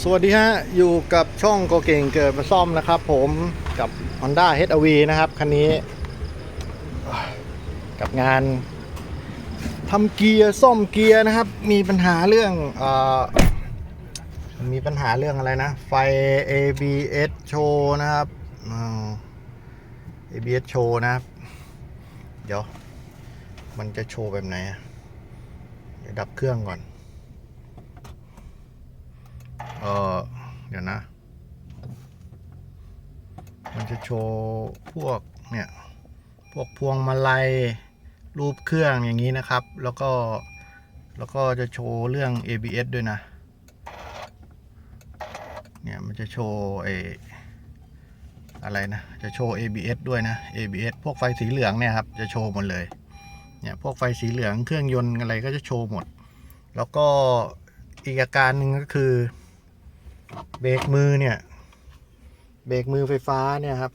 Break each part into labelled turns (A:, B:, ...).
A: สวัสดีฮะ อยู่กับช่องโกเก่งเกิดมาซ่อมนะครับผมกับ Honda HRV นะครับ คันนี้ กับงานทำเกียร์ซ่อมเกียร์นะครับ มีปัญหาเรื่องอมีปัญหาเรื่องอะไรนะ ไฟ ABS โชว์นะครับ ABS โชว์นะครับ เดี๋ยว มันจะโชว์แบบไหนเดี๋ยวดับเครื่องก่อน เออเดี๋ยวนะ มันจะโชว์พวกเนี่ย พวกพวงมาลัยรูปเครื่องอย่างนี้นะครับ แล้วก็ แล้วก็จะโชว์เรื่อง ABS ด้วยนะ เนี่ยมันจะโชว์ไออะไรนะ จะโชว์ ABS ด้วยนะ ABS พวกไฟสีเหลืองเนี่ยครับ จะโชว์หมดเลย เนี่ยพวกไฟสีเหลืองเครื่องยนต์อะไรก็จะโชว์หมด แล้วก็อีกอาการหนึ่งก็คือ เบรกมือเนี่ย เบรกมือไฟฟ้าเนี่ยครับ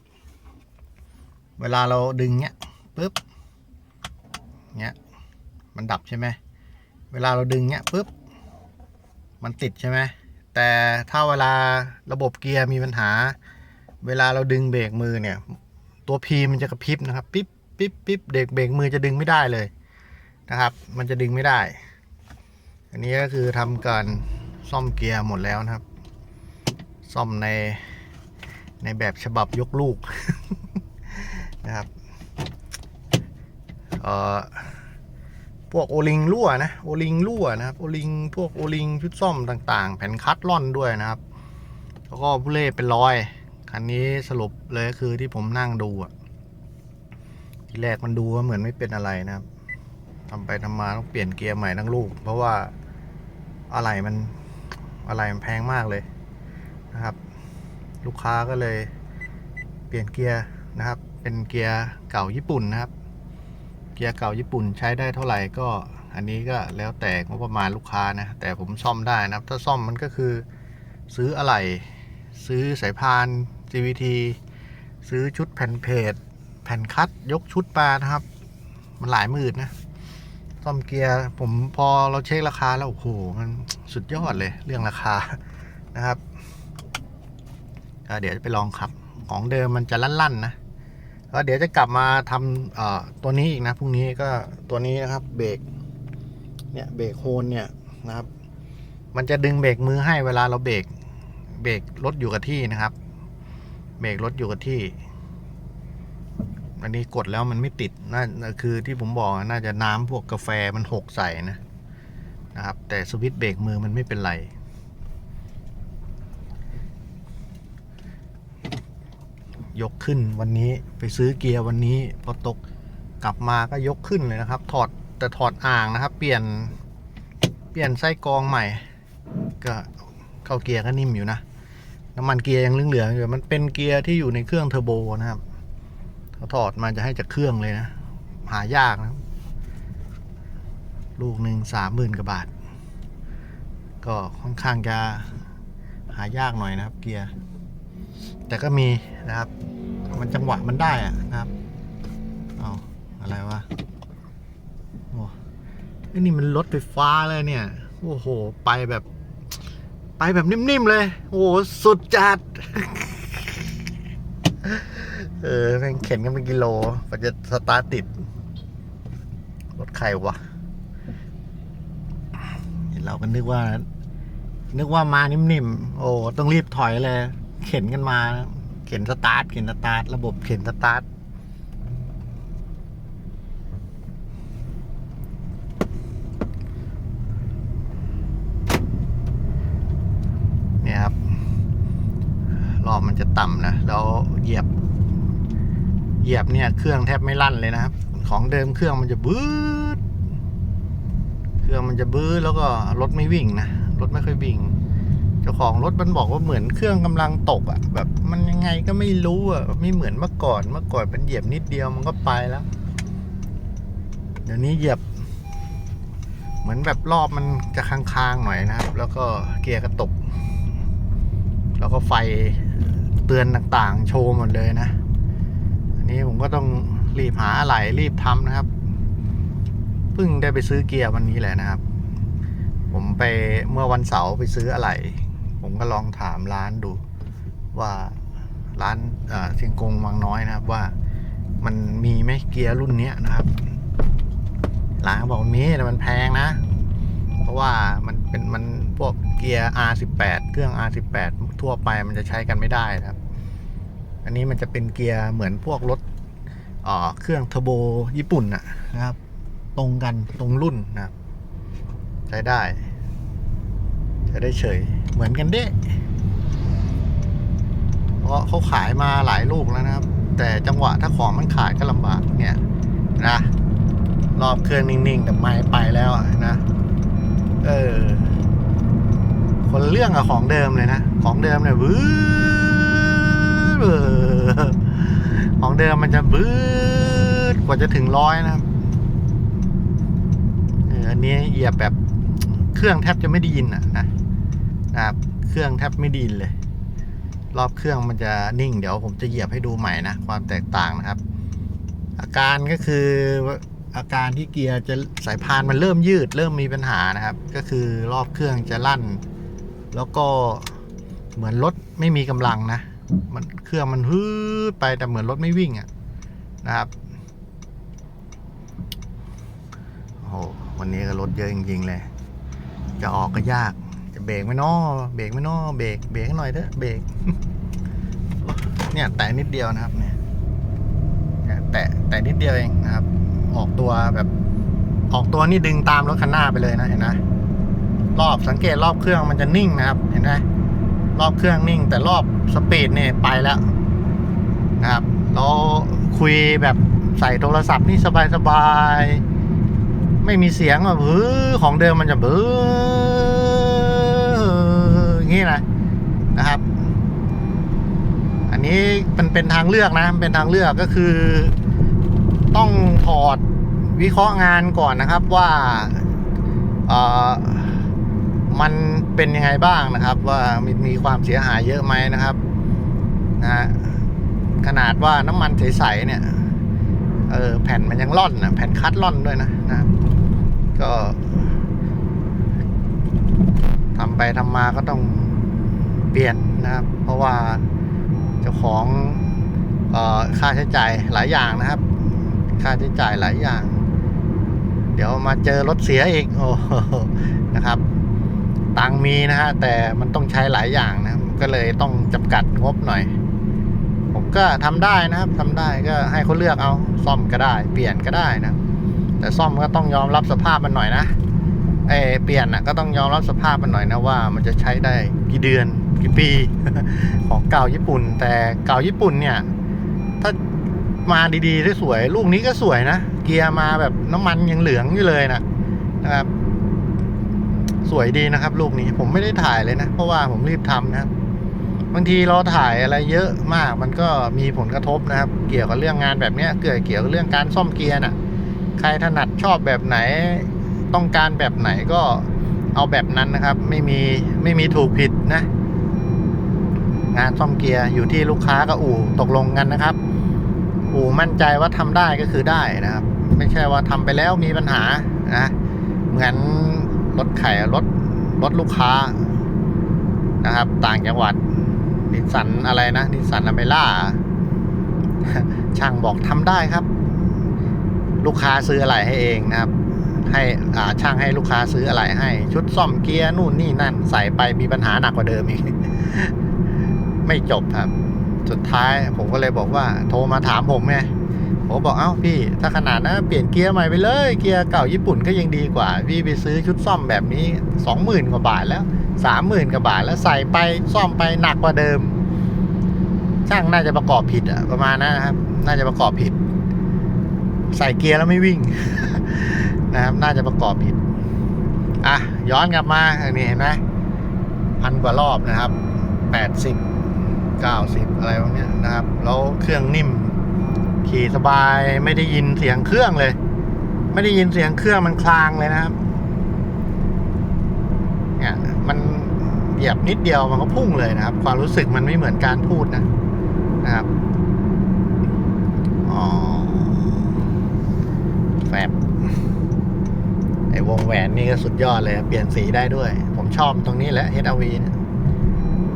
A: เวลาเราดึงเนี้ยปุ๊บเนี้ยมันดับใช่ไหมเวลาเราดึงเนี้ยปุ๊บมันติดใช่ไหมแต่ถ้าเวลาระบบเกียร์มีปัญหา เวลาเราดึงเบรกมือเนี่ย ตัวพีมันจะกระพริบนะครับปิ๊บปิ๊บปิ๊บเด็กเบรกมือจะดึงไม่ได้เลยนะครับ มันจะดึงไม่ได้ อันนี้ก็คือทำการซ่อมเกียร์หมดแล้วนะครับ ซ่อมในในแบบฉบับยกลูกนะครับเอ่อพวกโอลิงรั่วนะโอลิงรั่วนะครับโอลิงพวกโอลิงชุดซ่อมต่างๆ แผ่นคัดล่อนด้วยนะครับ แล้วก็ผู้เล่เป็นรอยคันนี้สรุปเลยคือที่ผมนั่งดูอะทีแรกมันดูว่าเหมือนไม่เป็นอะไรนะครับทำไปทำมาต้องเปลี่ยนเกียร์ใหม่ทั้งลูก เพราะว่าอะไรมันอะไรมันแพงมากเลย นะครับ ลูกค้าก็เลยเปลี่ยนเกียร์นะครับ เป็นเกียร์เก่าญี่ปุ่นนะครับ เกียร์เก่าญี่ปุ่นใช้ได้เท่าไหร่ก็อันนี้ก็แล้วแต่งบประมาณลูกค้านะ แต่ผมซ่อมได้นะครับ ถ้าซ่อมมันก็คือซื้ออะไหล่ซื้อสายพาน GVT ซื้อชุดแผ่นเพจแผ่นคัดยกชุดมานะครับ มันหลายหมื่นนะซ่อมเกียร์ผมพอเราเช็คราคาแล้วโอ้โหมันสุดยอดเลยเรื่องราคานะครับ เดี๋ยวจะไปลองขับของเดิมมันจะลั่นๆนะก็เดี๋ยวจะกลับมาทำตัวนี้อีกนะพรุ่งนี้ก็ตัวนี้นะครับเบรกเนี่ยเบรกโฮนเนี่ยนะครับ มันจะดึงเบรกมือให้เวลาเราเบรกเบรกรถอยู่กับที่นะครับ เบรกรถอยู่กับที่ อันนี้กดแล้วมันไม่ติดน่าคือที่ผมบอกน่าจะน้ำพวกกาแฟมันหกใส่นะนะครับ แต่สวิตช์เบรกมือมันไม่เป็นไร ยกขึ้นวันนี้ไปซื้อเกียร์วันนี้พอตกกลับมาก็ยกขึ้นเลยนะครับ ถอดแต่ถอดอ่างนะครับ เปลี่ยนเปลี่ยนไส้กรองใหม่ ก็เข้าเกียร์ก็นิ่มอยู่นะน้ำมันเกียร์ยังเหลืองๆอยู่มันเป็นเกียร์ที่อยู่ในเครื่องเทอร์โบนะครับเขาถอดมาจะให้จากเครื่องเลยนะ หายากนะลูกหนึ่งสามหมื่นกว่าบาท ก็ค่อนข้างจะหายากหน่อยนะครับ เกียร์ แต่ก็มีนะครับ มันจังหวะมันได้อะนะครับเอาอะไรวะโอ้ไอ้นี่มันรถไฟฟ้าเลยเนี่ย โอ้โห ไปแบบ ไปแบบนิ่มๆเลย โอ้โห สุดจัด เออแม่งเข็นกันเป็นกิโลกว่าจะสตาร์ทติด รถใครวะเเราก็นึกว่า นึกว่ามานิ่มๆ โอ้ ต้องรีบถอยเลย เข็นกันมาเข็นสตาร์ทเข็นสตาร์ทระบบเข็นสตาร์ทเนี่ยครับรอบมันจะต่ำนะ แล้วเหยียบ เหยียบเนี่ย เครื่องแทบไม่ลั่นเลยนะครับ ของเดิมเครื่องมันจะบื้ดเครื่องมันจะบื้ดแล้วก็รถไม่วิ่งนะ รถไม่ค่อยวิ่ง จ้าของรถมันบอกว่าเหมือนเครื่องกำลังตกอะ่ะ แบบมันยังไงก็ไม่รู้อะ่ะไม่เหมือนเมื่อก่อนเมื่อก่อนเป็นเหยียบนิดเดียวมันก็ไปแล้ว เดี๋ยวนี้เหยียบ เหมือนแบบรอบมันจะค้างๆหน่อยนะครับ แล้วก็เกียร์กระตกแล้วก็ไฟเตือนต่างๆ โชว์หมดเลยนะอันนี้ผมก็ต้องรีบหาอะไรรีบทำนะครับเพิ่งได้ไปซื้อเกียร์วันนี้แหละนะครับ ผมไปเมื่อวันเสาร์ไปซื้ออะไร ผมก็ลองถามร้านดู ว่าร้านเชียงกงวังน้อยนะครับ ว่ามันมีไหมเกียร์รุ่นเนี้ยนะครับ ร้านก็บอกมีแต่มันแพงนะ เพราะว่ามันเป็นมันพวกเกียร์ R18 เครื่อง R18 ทั่วไปมันจะใช้กันไม่ได้นะครับ อันนี้มันจะเป็นเกียร์เหมือนพวกรถเครื่องเทอร์โบญี่ปุ่นนะนะครับ ตรงกันตรงรุ่นนะครับ ใช้ได้ ใช้ได้เฉยเหมือนกันเด้เพราะเขาขายมาหลายลูกแล้วนะครับ แต่จังหวะถ้าของมันขาดก็ลำบากเนี่ยนะรอบเครื่องนิ่งๆ แต่ไม่ไปแล้วนะ เออ คนเรื่องกับของเดิมเลยนะ ของเดิมเนี่ยวื้อของเดิมมันจะบื้อกว่าจะถึงร้อยนะครับเอออันนี้เหยียบแบบเครื่องแทบจะไม่ได้ยินอะนะ ครับ เครื่องแทบไม่ดีนเลย รอบเครื่องมันจะนิ่ง เดี๋ยวผมจะเหยียบให้ดูใหม่นะ ความแตกต่างนะครับ อาการก็คืออาการที่เกียร์จะสายพานมันเริ่มยืด เริ่มมีปัญหานะครับ ก็คือรอบเครื่องจะลั่น แล้วก็เหมือนรถไม่มีกำลังนะ มันเครื่องมันฮืดไปแต่เหมือนรถไม่วิ่งอะนะครับโอ้โหวันนี้ก็รถเยอะจริงๆเลย จะออกก็ยาก เบรกไม่นอเบรกไม่นอเบรกเบรกให้หน่อยเถอะเบรกเนี่ยแต่นิดเดียวนะครับ เนี่ยแต่แต่นิดเดียวเองนะครับ ออกตัวแบบ ออกตัวนี่ดึงตามรถคันหน้าไปเลยนะเห็นไหมรอบสังเกตรอบเครื่องมันจะนิ่งนะครับ เห็นไหมรอบเครื่องนิ่ง แต่รอบสปีดเนี่ยไปแล้วนะครับเราคุยแบบใส่โทรศัพท์นี่สบายๆไม่มีเสียงแบบบื้อของเดิมมันจะบื้อ นี้นะนะครับ อันนี้มันเป็นทางเลือกนะเป็นทางเลือกก็คือ ต้องถอดวิเคราะห์งานก่อนนะครับว่าเออมันเป็นยังไงบ้างนะครับ ว่ามีมีความเสียหายเยอะไหมนะครับนะฮะขนาดว่าน้ำมันใสๆเนี่ยเออแผ่นมันยังล่อนนะแผ่นคัดล่อนด้วยนะนะก็ทำไปทำมาก็ต้อง เปลี่ยนนะครับ เพราะว่าเจ้าของค่าใช้จ่ายหลายอย่างนะครับ ค่าใช้จ่ายหลายอย่าง เดี๋ยวมาเจอรถเสียอีกโอ้โหนะครับ ตังมีนะฮะแต่มันต้องใช้หลายอย่างนะก็เลยต้องจำกัดงบหน่อย ผมก็ทำได้นะครับทำได้ก็ให้เขาเลือกเอาซ่อมก็ได้ เปลี่ยนก็ได้นะ แต่ซ่อมก็ต้องยอมรับสภาพมันหน่อยนะเอเปลี่ยนน่ะก็ต้องยอมรับสภาพมันหน่อยนะว่า มันจะใช้ได้กี่เดือน กี่ปี ของเก่าญี่ปุ่น แต่เก่าญี่ปุ่นเนี่ย ถ้ามาดีๆได้สวย ลูกนี้ก็สวยนะ เกียร์มาแบบน้ำมันยังเหลืองอยู่เลยนะนะครับ สวยดีนะครับ ลูกนี้ผมไม่ได้ถ่ายเลยนะ เพราะว่าผมรีบทำนะครับบางทีเราถ่ายอะไรเยอะมากมันก็มีผลกระทบนะครับ เกี่ยวกับเรื่องงานแบบนี้เกิดเกี่ยวกับเรื่องการซ่อมเกียร์น่ะ ใครถนัดชอบแบบไหน ต้องการแบบไหนก็เอาแบบนั้นนะครับ ไม่มีไม่มีถูกผิดนะ งานซ่อมเกียร์อยู่ที่ลูกค้ากับอู่ตกลงกันนะครับ อู่มั่นใจว่าทำได้ก็คือได้นะครับ ไม่ใช่ว่าทำไปแล้วมีปัญหานะเหมือนรถไข่รถรถลูกค้านะครับ ต่างจังหวัดนิสันอะไรนะนิสันอเมล่าช่างบอกทำได้ครับ ลูกค้าซื้ออะไรให้เองนะครับ ให้อ่าช่างให้ลูกค้าซื้ออะไรให้ ชุดซ่อมเกียร์นู่นนี่นั่น ใส่ไปมีปัญหาหนักกว่าเดิมอีก ไม่จบครับ สุดท้ายผมก็เลยบอกว่า โทรมาถามผมไงผมบอกเอ้าพี่ ถ้าขนาดนั้นเปลี่ยนเกียร์ใหม่ไปเลยเกียร์เก่าญี่ปุ่นก็ยังดีกว่า พี่ไปซื้อชุดซ่อมแบบนี้สองหมื่นกว่าบาทแล้วสามหมื่นกว่าบาทแล้วใส่ไปซ่อมไปหนักกว่าเดิม ช่างน่าจะประกอบผิดอะประมาณนั้นนะครับ น่าจะประกอบผิด ใส่เกียร์แล้วไม่วิ่ง นะครับ น่าจะประกอบผิดอะย้อนกลับมาอันนี้เห็นไหมพันกว่ารอบนะครับแปดสิบเก้าสิบอะไรพวกนี้นะครับ แล้วเครื่องนิ่ม ขี่สบายไม่ได้ยินเสียงเครื่องเลย ไม่ได้ยินเสียงเครื่องมันคลางเลยนะครับ เนี่ยมันเหยียบนิดเดียวมันก็พุ่งเลยนะครับ ความรู้สึกมันไม่เหมือนการพูดนะนะครับอ๋อแฟบไอวงแหวนนี่ก็สุดยอดเลย เปลี่ยนสีได้ด้วย ผมชอบตรงนี้แหละ HRV เนี่ย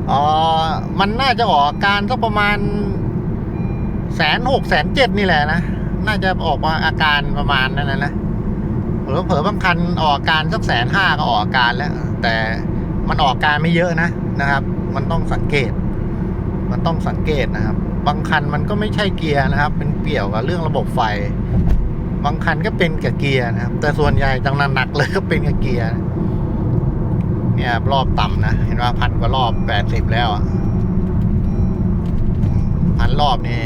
A: อ๋อมันน่าจะออกอาการสักประมาณแสนหกแสนเจ็ดนี่แหละนะ น่าจะออกมาอาการประมาณนั้นนะนะเผลอเผลอบางคันออกอาการสักแสนห้าก็ออกอาการแล้ว แต่มันออกอาการไม่เยอะนะนะครับ มันต้องสังเกต มันต้องสังเกตนะครับ บางคันมันก็ไม่ใช่เกียร์นะครับ เป็นเกี่ยวกับเรื่องระบบไฟ บางคันก็เป็นกับเกียร์นะครับ แต่ส่วนใหญ่จังหนักเลยก็เป็นกับเกียร์ เนี่ยรอบต่ำนะ เห็นว่าพันกว่ารอบแปดสิบแล้วพันรอบนี่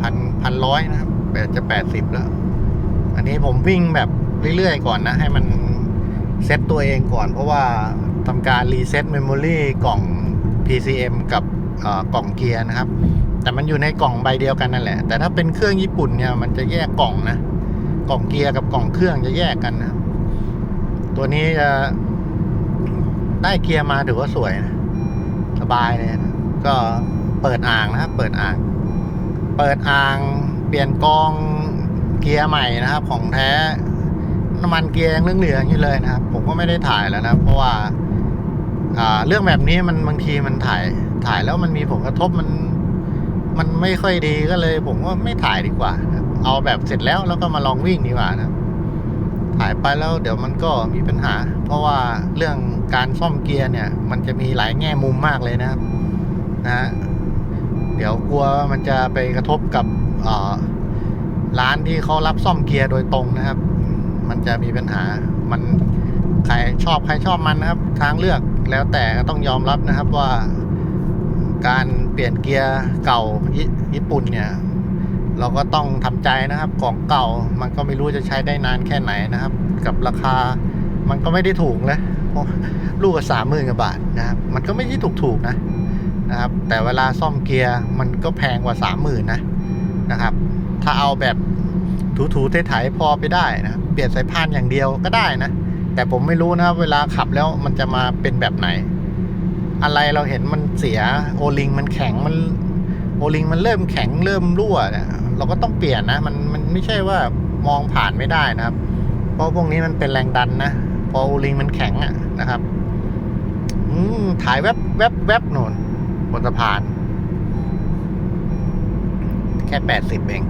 A: พันพันร้อยนะครับแปดจะแปดสิบแล้ว อันนี้ผมวิ่งแบบเรื่อยๆก่อนนะ ให้มันเซตตัวเองก่อน เพราะว่าทำการรีเซ็ตเมมโมรีกล่อง PCM กับกล่องเกียร์นะครับ แต่มันอยู่ในกล่องใบเดียวกันนั่นแหละ แต่ถ้าเป็นเครื่องญี่ปุ่นเนี่ยมันจะแยกกล่องนะ กล่องเกียร์กับกล่องเครื่องจะแยกกันนะ ตัวนี้จะ ได้เกียร์มาถือว่าสวยนะ สบายเลยนะก็เปิดอ่างนะครับ เปิดอ่าง เปิดอ่าง เปลี่ยนกองเกียร์ใหม่นะครับ ของแท้น้ำมันเกียร์ยังเหลืองๆอยู่เลยนะครับ ผมก็ไม่ได้ถ่ายแล้วนะ เพราะว่าเรื่องแบบนี้มันบางทีมันถ่ายถ่ายแล้วมันมีผลกระทบมัน มันไม่ค่อยดีก็เลย ผมว่าไม่ถ่ายดีกว่า เอาแบบเสร็จแล้วแล้วก็มาลองวิ่งดีกว่านะ ครับถ่ายไปแล้วเดี๋ยวมันก็มีปัญหา เพราะว่าเรื่องการซ่อมเกียร์เนี่ย มันจะมีหลายแง่มุมมากเลยนะครับนะฮะเดี๋ยวกลัวมันจะไปกระทบกับร้านที่เขารับซ่อมเกียร์โดยตรงนะครับ มันจะมีปัญหามันใครชอบใครชอบมันนะครับ ทางเลือกแล้วแต่ต้องยอมรับนะครับว่า การเปลี่ยนเกียร์เก่าญี่ปุ่นเนี่ย เราก็ต้องทำใจนะครับของเก่ามันก็ไม่รู้จะใช้ได้นานแค่ไหนนะครับ กับราคามันก็ไม่ได้ถูกเลยเพราะลูกก็สามหมื่นกว่าบาทนะครับ มันก็ไม่ได้ถูกถูกๆนะนะครับ แต่เวลาซ่อมเกียร์มันก็แพงกว่าสามหมื่นนะนะครับ ถ้าเอาแบบถูๆไถๆพอไปได้นะเปลี่ยนสายพานอย่างเดียวก็ได้นะ แต่ผมไม่รู้นะครับ เวลาขับแล้วมันจะมาเป็นแบบไหน อะไรเราเห็นมันเสียโอลิงมันแข็งมัน โอลิงมันเริ่มแข็งเริ่มรั่วเนี่ยเราก็ต้องเปลี่ยนนะ มันมันไม่ใช่ว่ามองผ่านไม่ได้นะครับ เพราะพวกนี้มันเป็นแรงดันนะ พอโอลิงมันแข็งอะนะครับอืมถ่ายแวบแวบแวบโน่นบนสะพาน แค่แปดสิบเอง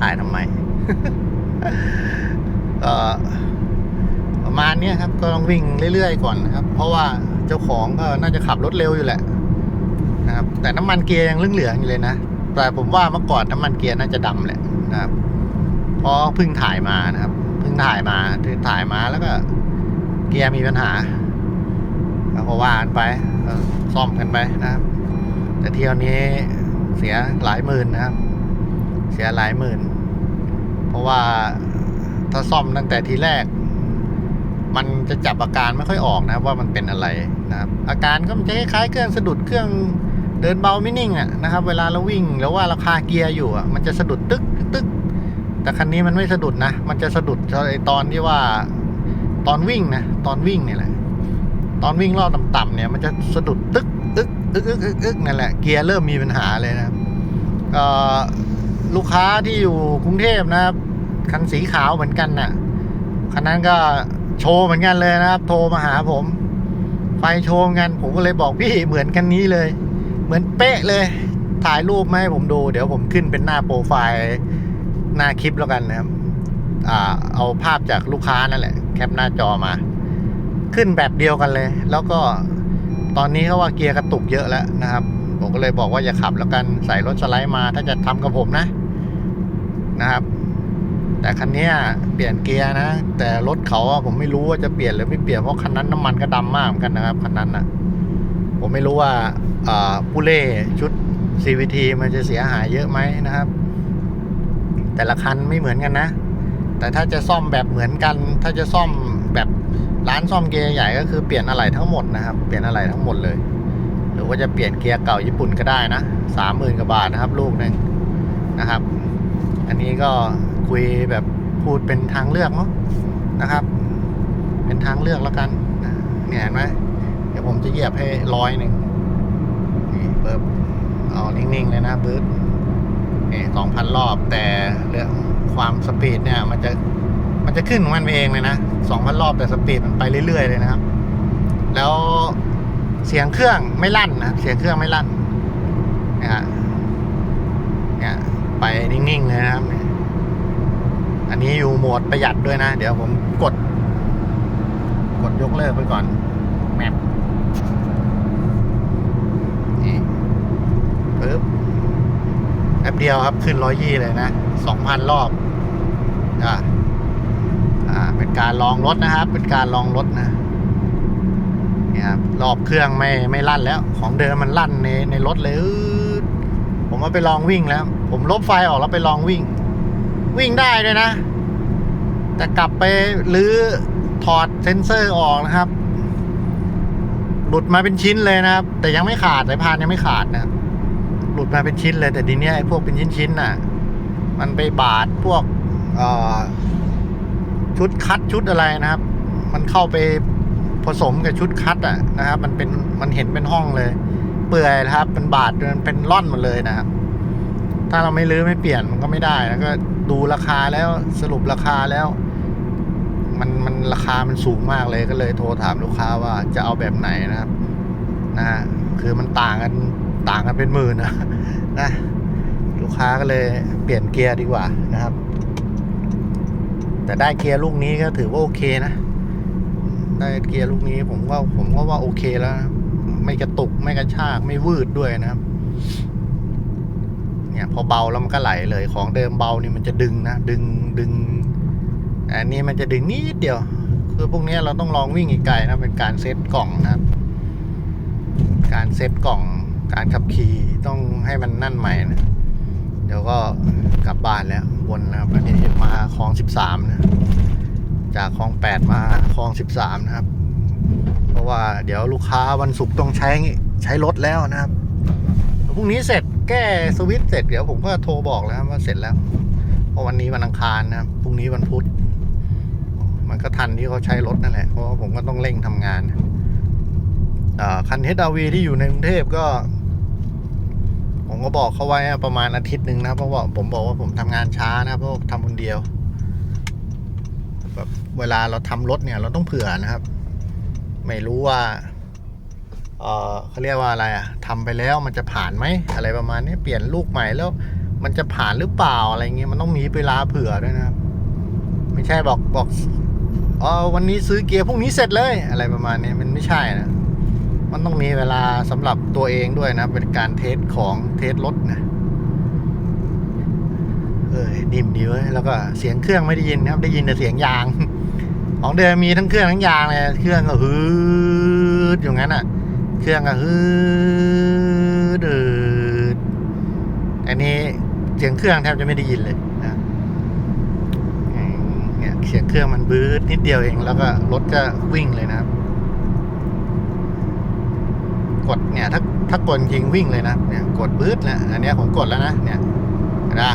A: ถ่ายทำไมเอ่อประมาณนี้ครับ ก็ต้องวิ่งเรื่อยๆก่อนนะครับ เพราะว่าเจ้าของก็น่าจะขับรถเร็วอยู่แหละ นะครับ แต่น้ำมันเกียร์ยังเหลืองๆอยู่เลยนะ แต่ผมว่าเมื่อก่อนน้ำมันเกียร์น่าจะดำแหละนะครับ เพราะเพิ่งถ่ายมานะครับ เพิ่งถ่ายมาถึงถ่ายมาแล้วก็ เกียร์มีปัญหาแล้วก็ว่ากันไปซ่อมกันไปนะครับ แต่เที่ยวนี้เสียหลายหมื่นนะครับ เสียหลายหมื่น เพราะว่าถ้าซ่อมตั้งแต่ทีแรก มันจะจับอาการไม่ค่อยออกนะครับว่ามันเป็นอะไรนะครับ อาการก็มันจะคล้ายเครื่องสะดุดเครื่อง เดินเบาไม่นิ่งอะนะครับ เวลาเราวิ่งแล้วว่าเราคาเกียร์อยู่อะมันจะสะดุดตึกตึกแต่คันนี้มันไม่สะดุดนะ มันจะสะดุดตอนที่ว่าตอนวิ่งนะตอนวิ่งเนี่ยแหละ ตอนวิ่งรอบต่ำๆเนี่ยมันจะสะดุดตึกตึกอึกอึกอึกอึกนั่นแหละเกียร์เริ่มมีปัญหาเลยนะก็ลูกค้าที่อยู่กรุงเทพนะครับ คันสีขาวเหมือนกันน่ะคันนั้นก็โชว์เหมือนกันเลยนะครับ โทรมาหาผม ไฟโชว์กันผมก็เลยบอกพี่เหมือนกันนี้เลย เหมือนเป๊ะเลย ถ่ายรูปมาให้ผมดู เดี๋ยวผมขึ้นเป็นหน้าโปรไฟล์หน้าคลิปแล้วกันนะครับอ่าเอาภาพจากลูกค้านั่นแหละ แคปหน้าจอมา ขึ้นแบบเดียวกันเลย แล้วก็ตอนนี้เขาว่าเกียร์กระตุกเยอะแล้วนะครับ ผมก็เลยบอกว่าอย่าขับแล้วกันใส่รถสไลด์มา ถ้าจะทำกับผมนะนะครับ แต่คันนี้เปลี่ยนเกียร์นะ แต่รถเขาผมไม่รู้ว่าจะเปลี่ยนหรือไม่เปลี่ยนเพราะคันนั้นน้ำมันก็ดำมากเหมือนกันนะครับคันนั้นอะ ผมไม่รู้ว่าอ่าผู้เล่ชุด CVT มันจะเสียหายเยอะไหมนะครับ แต่ละคันไม่เหมือนกันนะ แต่ถ้าจะซ่อมแบบเหมือนกัน ถ้าจะซ่อมแบบร้านซ่อมเกียร์ใหญ่ก็คือเปลี่ยนอะไหล่ทั้งหมดนะครับเปลี่ยนอะไหล่ทั้งหมดเลย หรือว่าจะเปลี่ยนเกียร์เก่าญี่ปุ่นก็ได้นะสามหมื่นกว่าบาทนะครับ ลูกหนึ่งนะครับ อันนี้ก็คุยแบบพูดเป็นทางเลือกเนาะนะครับ เป็นทางเลือกแล้วกันเนี่ยเห็นไหม ผมจะเหยียบให้ร้อยหนึ่งนี่เปิบเอานิ่งๆเลยนะบื้ดนี่สองพันรอบแต่เรื่องความสปีดเนี่ย มันจะมันจะขึ้นของมันเองเลยนะสองพันรอบแต่สปีดมันไปเรื่อยๆเลยนะครับ แล้วเสียงเครื่องไม่ลั่นนะเสียงเครื่องไม่ลั่นนะฮะเนี่ยไปนิ่งๆเลยนะครับ อันนี้อยู่โหมดประหยัดด้วยนะ เดี๋ยวผมกด กดยกเลิกไปก่อนแมปนี่ปึ๊บแป๊ บเดียวครับ ขึ้นร้อยยี่เลยนะสองพันรอบอ่าอ่าเป็นการลองรถนะครับ เป็นการลองรถนะเนี่ยครับรอบเครื่องไม่ไม่ลั่นแล้ว ของเดิมมันลั่นในในรถเลยผมเอาไปลองวิ่งแล้ว ผมลบไฟออกแล้วไปลองวิ่ง วิ่งได้ด้วยนะ แต่กลับไปรื้อถอดเซนเซอร์ออกนะครับ หลุดมาเป็นชิ้นเลยนะครับ แต่ยังไม่ขาดสายพานยังไม่ขาดนะครับ หลุดมาเป็นชิ้นเลยแต่ทีเนี้ยไอ้พวกเป็นชิ้นๆน่ะ มันไปบาดพวกชุดคัดชุดอะไรนะครับ มันเข้าไปผสมกับชุดคัดอะนะครับ มันเป็นมันเห็นเป็นห้องเลย เปื่อยนะครับเป็นบาดมันเป็นร่อนหมดเลยนะครับ ถ้าเราไม่รื้อไม่เปลี่ยนมันก็ไม่ได้แล้วก็ดูราคาแล้วสรุปราคาแล้ว มันมันราคามันสูงมากเลยก็เลยโทรถามลูกค้าว่าจะเอาแบบไหนนะครับ นะฮะคือมันต่างกัน ต่างกันเป็นหมื่นนะนะลูกค้าก็เลยเปลี่ยนเกียร์ดีกว่านะครับ แต่ได้เกียร์ลูกนี้ก็ถือว่าโอเคนะ ได้เกียร์ลูกนี้ผมก็ผมก็ว่าโอเคแล้วนะไม่กระตุกไม่กระชากไม่วืดด้วยนะครับ เนี่ยพอเบาแล้วมันก็ไหลเลยของเดิมเบานี่มันจะดึงนะดึงดึงอันนี้มันจะดึงนิดเดียว คือพวกนี้เราต้องลองวิ่งอีกไกลนะเป็นการเซตกล่องนะครับ การเซตกล่อง การขับขี่ต้องให้มันนั่นใหม่นะเดี๋ยวก็กลับบ้านแล้ววนนะครับอันนี้มาคลองสิบสามนะ จากคลองแปดมาคลองสิบสามนะครับ เพราะว่าเดี๋ยวลูกค้าวันศุกร์ต้องใช้ใช้รถแล้วนะครับพรุ่งนี้เสร็จแก้สวิตเสร็จเดี๋ยวผมก็โทรบอกแล้วว่าเสร็จแล้ว เพราะวันนี้วันอังคารนะครับพรุ่งนี้วันพุธมันก็ทันที่เขาใช้รถนั่นแหละเพราะว่าผมก็ต้องเร่งทำงานอ่าคันเฮดาวีที่อยู่ในกรุงเทพก็ ผมก็บอกเขาไว้ประมาณอาทิตย์หนึ่งนะเพราะว่าผมบอกว่าผมทำงานช้านะเพราะทำคนเดียวแบบเวลาเราทำรถเนี่ย เราต้องเผื่อนะครับ ไม่รู้ว่าเออเขาเรียกว่าอะไรอะทำไปแล้วมันจะผ่านไหมอะไรประมาณนี้เปลี่ยนลูกใหม่แล้ว มันจะผ่านหรือเปล่าอะไรเงี้ยมันต้องมีเวลาเผื่อด้วยนะครับ ไม่ใช่บอกบอกอ๋อวันนี้ซื้อเกียร์พรุ่งนี้เสร็จเลย อะไรประมาณนี้มันไม่ใช่นะ มันต้องมีเวลาสำหรับตัวเองด้วยนะ เป็นการเทสของเทสรถนะเออนิ่มดีเว้ยแล้วก็เสียงเครื่องไม่ได้ยินครับ ได้ยินแต่เสียงยาง ของเดิมมีทั้งเครื่องทั้งยางเลยเครื่องก็ฮืดอยู่งั้นอะ เครื่องก็ฮืดอืดอันนี้เสียงเครื่องแทบจะไม่ได้ยินเลยนะเนี่ยเสียงเครื่องมันบืดนิดเดียวเอง แล้วก็รถก็วิ่งเลยนะครับ กดเนี่ยถ้าถ้ากดจริงวิ่งเลยนะเนี่ยกดบืดนะอันนี้ผมกดแล้วนะเนี่ยเห็นปะ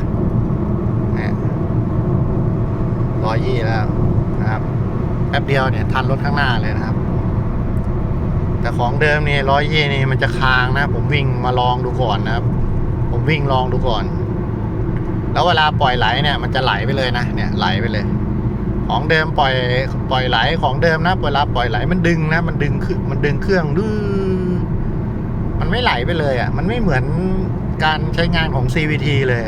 A: ร้อยยี่แล้วนะครับแป๊บเดียวเนี่ยทันรถข้างหน้าเลยนะครับ แต่ของเดิมนี่ร้อยยี่นี่มันจะค้างนะ ผมวิ่งมาลองดูก่อนนะครับ ผมวิ่งลองดูก่อน แล้วเวลาปล่อยไหลเนี่ย มันจะไหลไปเลยนะเนี่ยไหลไปเลยของเดิมปล่อยปล่อยไหลของเดิมนะเวลาปล่อยไหลมันดึงนะ มันดึงมันดึงเครื่องดื้อ มันไม่ไหลไปเลยอะ มันไม่เหมือนการใช้งานของ CVT เลย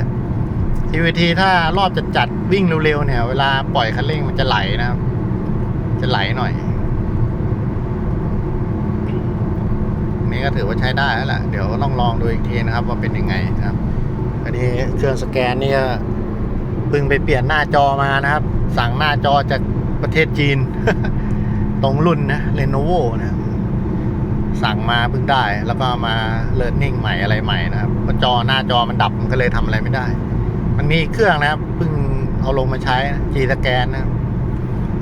A: CVT ถ้ารอบจัดจัดวิ่งเร็วๆเนี่ย เวลาปล่อยคันเร่งมันจะไหลนะครับ จะไหลหน่อยอันนี้ก็ถือว่าใช้ได้แล้วล่ะเดี๋ยวต้องลองดูอีกทีนะครับ ว่าเป็นยังไงครับ อันนี้เครื่องสแกนนี่ก็เพิ่งไปเปลี่ยนหน้าจอมานะครับ สั่งหน้าจอจากประเทศจีน ตรงรุ่นนะ Lenovo นะ สั่งมาเพิ่งได้ แล้วก็มาเลิร์นนิ่งใหม่อะไรใหม่นะครับพราะจอหน้าจอมันดับมันก็เลยทำอะไรไม่ได้ มันมีเครื่องนะครับเพิ่งเอาลงมาใช้จีสแกนนะ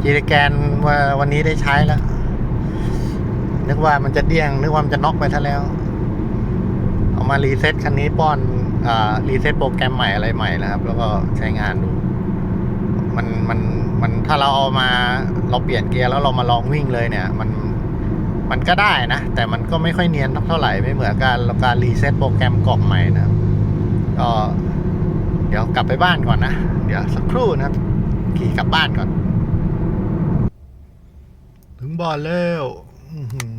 A: จีสแกนว่าวันนี้ได้ใช้แล้วนึกว่ามันจะเดี้ยงนึกว่ามันจะน็อกไปซะแล้ว เอามารีเซ็ตคันนี้ป้อนอ่ารีเซ็ตโปรแกรมใหม่อะไรใหม่นะครับ แล้วก็ใช้งานดู มันมันมันถ้าเราเอามาเราเปลี่ยนเกียร์แล้วเรามาลองวิ่งเลยเนี่ย มัน มันก็ได้นะ แต่มันก็ไม่ค่อยเนียนเท่าไหร่ไม่เหมือนการการรีเซ็ตโปรแกรมกล่องใหม่นะก็เดี๋ยวกลับไปบ้านก่อนนะ เดี๋ยวสักครู่นะครับ ขี่กลับบ้านก่อน ถึงบ้านแล้วอื้อหือ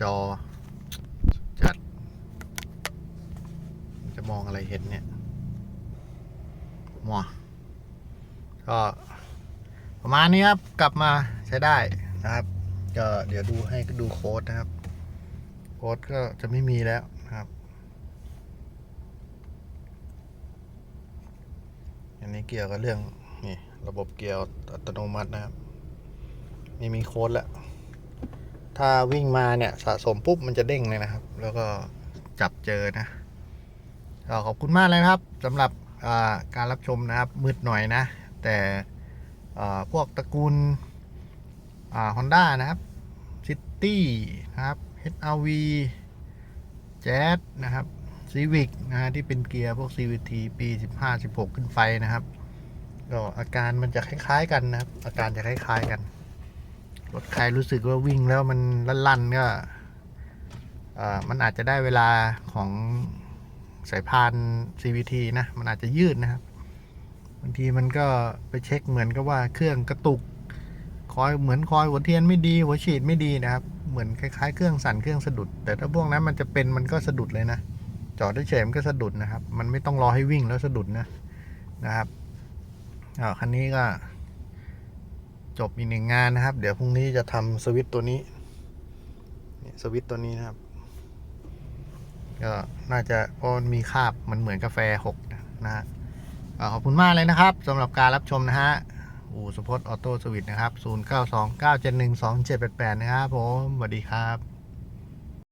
A: จอจัด จะมองอะไรเห็นเนี่ยมัวก็ประมาณนี้ครับ กลับมาใช้ได้นะครับ ก็เดี๋ยวดูให้ดูโค้ดนะครับ โค้ดก็จะไม่มีแล้วนะครับ อันนี้เกี่ยวกับเรื่องนี่ระบบเกียร์อัตโนมัตินะครับ ไม่มีโค้ดแล้ว ถ้าวิ่งมาเนี่ยสะสมปุ๊บมันจะเด้งเลยนะครับ แล้วก็จับเจอนะก็ขอบคุณมากเลยครับสำหรับการรับชมนะครับมืดหน่อยนะ แต่พวกตระกูลฮอนด้านะครับ ตี้นะครับ HRV แจ๊สนะครับซีวิกนะฮะที่เป็นเกียร์พวก CVT ปี 15 16 ขึ้นไปนะครับ ก็อาการมันจะคล้าย ๆ กันนะครับ อาการจะคล้าย ๆ กัน รถใครรู้สึกว่าวิ่งแล้วมันลั่นๆก็เอ่อมันอาจจะได้เวลาของสายพาน CVT นะ มันอาจจะยืดนะครับ บางทีมันก็ไปเช็คเหมือนกับว่าเครื่องกระตุก คอยเหมือนคอยหัวเทียนไม่ดี หัวฉีดไม่ดีนะครับ เหมือนคล้ายๆเครื่องสั่นเครื่องสะดุด แต่ถ้าพวกนั้นมันจะเป็นมันก็สะดุดเลยนะจอดเฉยๆมันก็สะดุดนะครับ มันไม่ต้องรอให้วิ่งแล้วสะดุดนะนะครับอ่าคันนี้ก็ จบอีกหนึ่งงานนะครับ เดี๋ยวพรุ่งนี้จะทำสวิตตัวนี้สวิตตัวนี้นะครับ ก็น่าจะเพราะมีคาบมันเหมือนกาแฟหกนะฮะขอบคุณมากเลยนะครับสำหรับการรับชมนะฮะ อู่สุพจน์ออโต้สวิตนะครับ 0929712788 นะครับผมสวัสดีครับ